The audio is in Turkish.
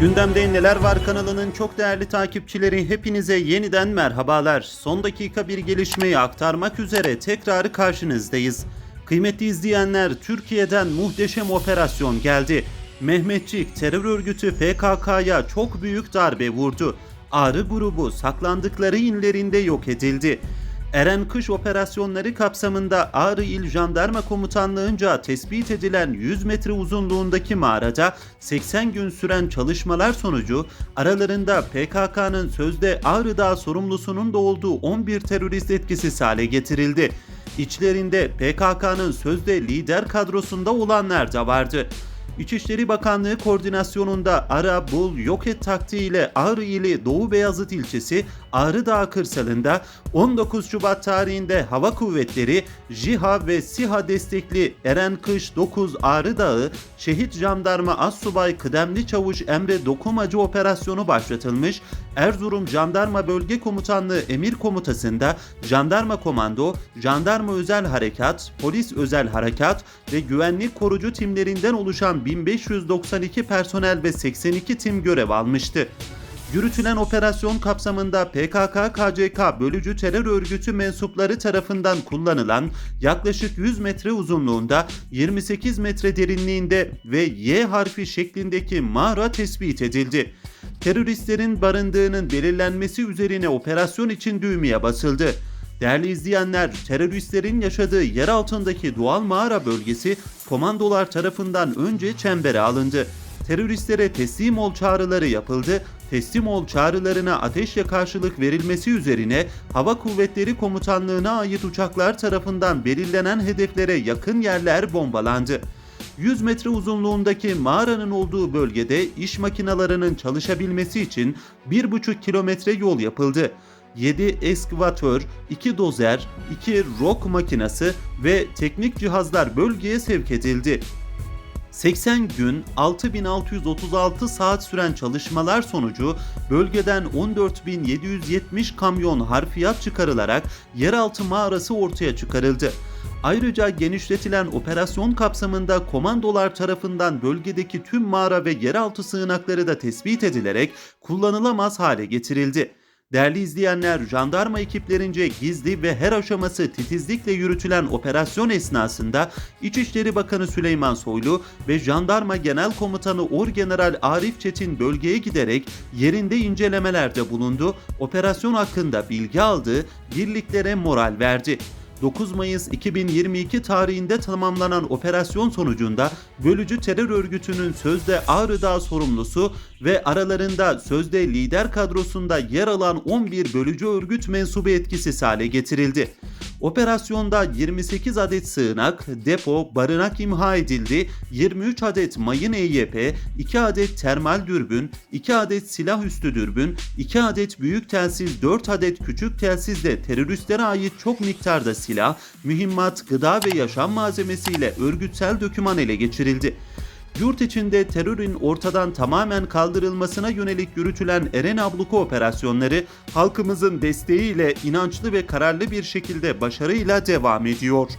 Gündemde Neler Var kanalının çok değerli takipçileri hepinize yeniden merhabalar. Son dakika bir gelişmeyi aktarmak üzere tekrar karşınızdayız. Kıymetli izleyenler Türkiye'den muhteşem operasyon geldi. Mehmetçik terör örgütü PKK'ya çok büyük darbe vurdu. Ağrı grubu saklandıkları inlerinde yok edildi. Eren Kış operasyonları kapsamında Ağrı İl Jandarma Komutanlığı'nca tespit edilen 100 metre uzunluğundaki mağarada 80 gün süren çalışmalar sonucu aralarında PKK'nın sözde Ağrı Dağı sorumlusunun da olduğu 11 terörist etkisiz hale getirildi. İçlerinde PKK'nın sözde lider kadrosunda olanlar da vardı. İçişleri Bakanlığı koordinasyonunda ara, bul, yok et taktiğiyle Ağrı ili Doğu Beyazıt ilçesi Ağrı Dağı kırsalında 19 Şubat tarihinde Hava Kuvvetleri, JİHA ve SİHA destekli Eren Kış 9 Ağrı Dağı, Şehit Jandarma Assubay Kıdemli Çavuş Emre Dokumacı operasyonu başlatılmış, Erzurum Jandarma Bölge Komutanlığı Emir Komutası'nda Jandarma Komando, Jandarma Özel Harekat, Polis Özel Harekat ve güvenlik korucu timlerinden oluşan 1592 personel ve 82 tim görev almıştı. Yürütülen operasyon kapsamında PKK-KCK bölücü terör örgütü mensupları tarafından kullanılan yaklaşık 100 metre uzunluğunda 28 metre derinliğinde ve Y harfi şeklindeki mağara tespit edildi. Teröristlerin barındığının belirlenmesi üzerine operasyon için düğmeye basıldı. Değerli izleyenler, teröristlerin yaşadığı yer altındaki doğal mağara bölgesi komandolar tarafından önce çembere alındı. Teröristlere teslim ol çağrıları yapıldı. Teslim ol çağrılarına ateşle karşılık verilmesi üzerine Hava Kuvvetleri Komutanlığı'na ait uçaklar tarafından belirlenen hedeflere yakın yerler bombalandı. 100 metre uzunluğundaki mağaranın olduğu bölgede iş makinalarının çalışabilmesi için 1,5 kilometre yol yapıldı. 7 eskivatör, 2 dozer, 2 rok makinası ve teknik cihazlar bölgeye sevk edildi. 80 gün 6636 saat süren çalışmalar sonucu bölgeden 14770 kamyon harfiyat çıkarılarak yeraltı mağarası ortaya çıkarıldı. Ayrıca genişletilen operasyon kapsamında komandolar tarafından bölgedeki tüm mağara ve yeraltı sığınakları da tespit edilerek kullanılamaz hale getirildi. Değerli izleyenler, jandarma ekiplerince gizli ve her aşaması titizlikle yürütülen operasyon esnasında İçişleri Bakanı Süleyman Soylu ve Jandarma Genel Komutanı Orgeneral Arif Çetin bölgeye giderek yerinde incelemelerde bulundu, operasyon hakkında bilgi aldı, birliklere moral verdi. 9 Mayıs 2022 tarihinde tamamlanan operasyon sonucunda bölücü terör örgütünün sözde Ağrı sorumlusu ve aralarında sözde lider kadrosunda yer alan 11 bölücü örgüt mensubu etkisiz hale getirildi. Operasyonda 28 adet sığınak, depo, barınak imha edildi, 23 adet mayın EYP, 2 adet termal dürbün, 2 adet silah üstü dürbün, 2 adet büyük telsiz, 4 adet küçük telsizle teröristlere ait çok miktarda silah, mühimmat, gıda ve yaşam malzemesiyle örgütsel döküman ele geçirildi. Yurt içinde terörün ortadan tamamen kaldırılmasına yönelik yürütülen Eren Abluka operasyonları halkımızın desteğiyle inançlı ve kararlı bir şekilde başarıyla devam ediyor.